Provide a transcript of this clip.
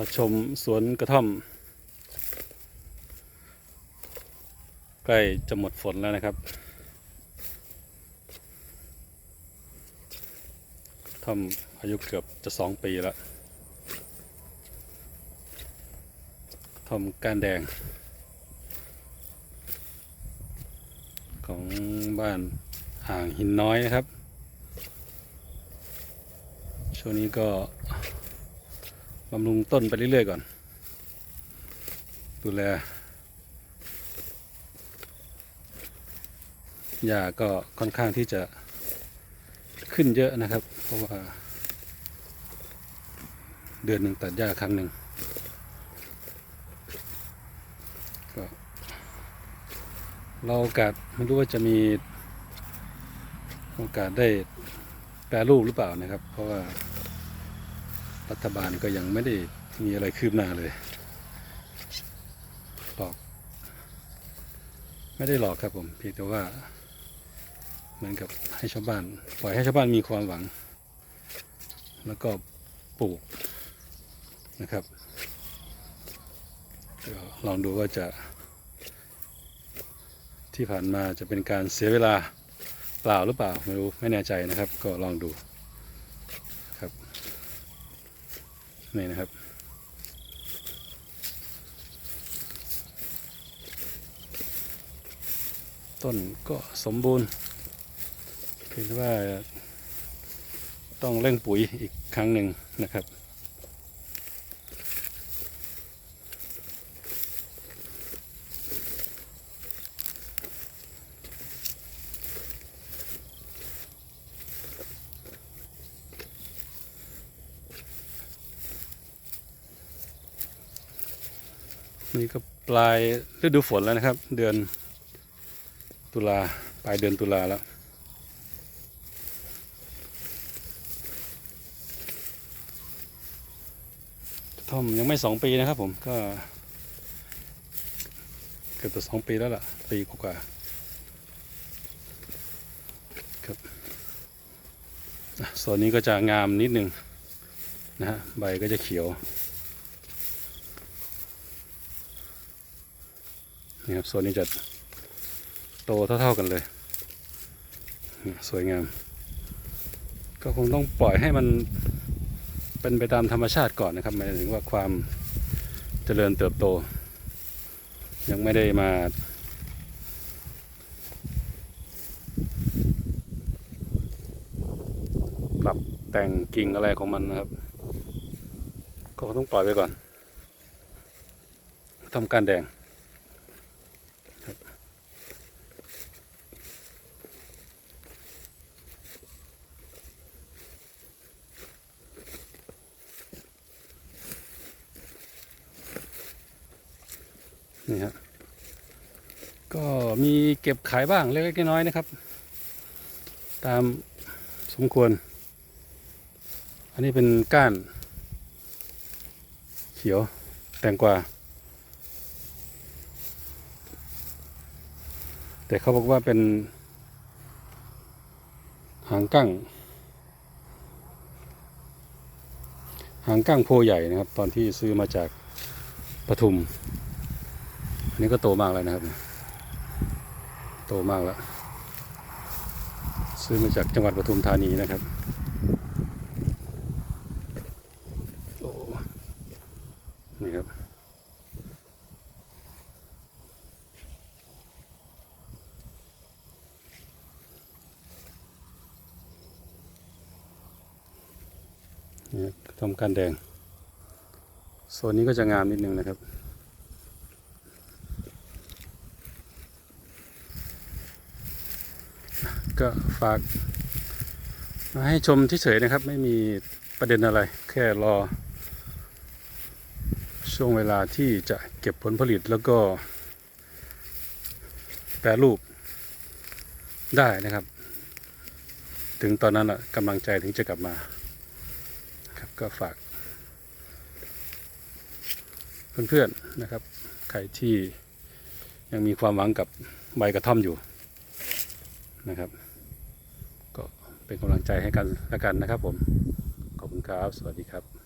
าชมสวนกระท่อม ใกล้จะหมดฝนแล้วนะครับท่อมอายุเกือบจะสองปีแล้วท่อมก้านแดง ของบ้านห่างหินน้อยนะครับ ช่วงนี้ก็ บำรุงต้นไปเรื่อยๆก่อน ดูแลหญ้าก็ค่อนข้างที่จะขึ้นเยอะนะครับ เพราะว่า เดือนหนึ่งตัดหญ้าครั้งหนึ่งก็เราโอกาสไม่รู้ว่าจะมีโอกาสได้แปรรูปหรือเปล่านะครับ เพราะว่า รัฐบาลก็ยังไม่ได้มีอะไรคืบหน้าเลย หลอก ไม่ได้หลอกครับผมเพียงแต่ว่า เหมือนกับให้ชาวบ้าน ปล่อยให้ชาวบ้านมีความหวัง แล้วก็ปลูกนะครับเดี๋ยวลองดูว่าจะ ที่ผ่านมาจะเป็นการเสียเวลาเปล่าหรือเปล่า ไม่รู้ไม่แน่ใจนะครับ ก็ลองดู นี่นะครับ ต้นก็สมบูรณ์เพียงแต่ว่าต้องเร่งปุ๋ยอีกครั้งหนึ่งนะครับ นี่ก็ปลายฤดูฝนแล้วนะครับ เดือนตุลาปลายเดือนตุลาแล้ว ท่อมยังไม่สองปีนะครับผมก็เกือบจะสองปีแล้วล่ะ ปีกว่าครับส่วนนี้ก็จะงามนิดนึงนะฮะใบก็จะเขียว นี่ครับส่วนนี้จะโตเท่าๆกันเลย สวยงาม ก็คงต้องปล่อยให้มันเป็นไปตามธรรมชาติก่อนนะครับหมายถึงว่าความเจริญเติบโต ยังไม่ได้มาปรับแต่งกิ่งอะไรของมันนะครับ ก็คงต้องปล่อยไปก่อนทำการแดง นี่ฮะก็มีเก็บขายบ้างเล็กๆน้อยๆนะครับ ตามสมควร อันนี้เป็นก้าน เขียวแตงกวาแต่เขาบอกว่าเป็น หางกั้ง หางกั้งโพใหญ่นะครับ ตอนที่ซื้อมาจากปทุม อันนี้ก็โตมากแล้วนะครับ โตมากแล้ว ซื้อมาจากจังหวัดปทุมธานีนะครับโอ้นี่ครับ นี่ทำการแดงโซนนี้ก็จะงามนิดนึงนะครับ ก็ฝากมาให้ชมเฉยๆนะครับ ไม่มีประเด็นอะไร แค่รอ ช่วงเวลาที่จะเก็บผลผลิตแล้วก็แปรรูปได้นะครับ ถึงตอนนั้นอะกำลังใจถึงจะกลับมาครับก็ฝาก เพื่อนๆนะครับ ใครที่ยังมีความหวังกับใบกระท่อมอยู่ นะครับ ก็เป็นกำลังใจให้กันและกันนะครับผม ขอบคุณครับ สวัสดีครับ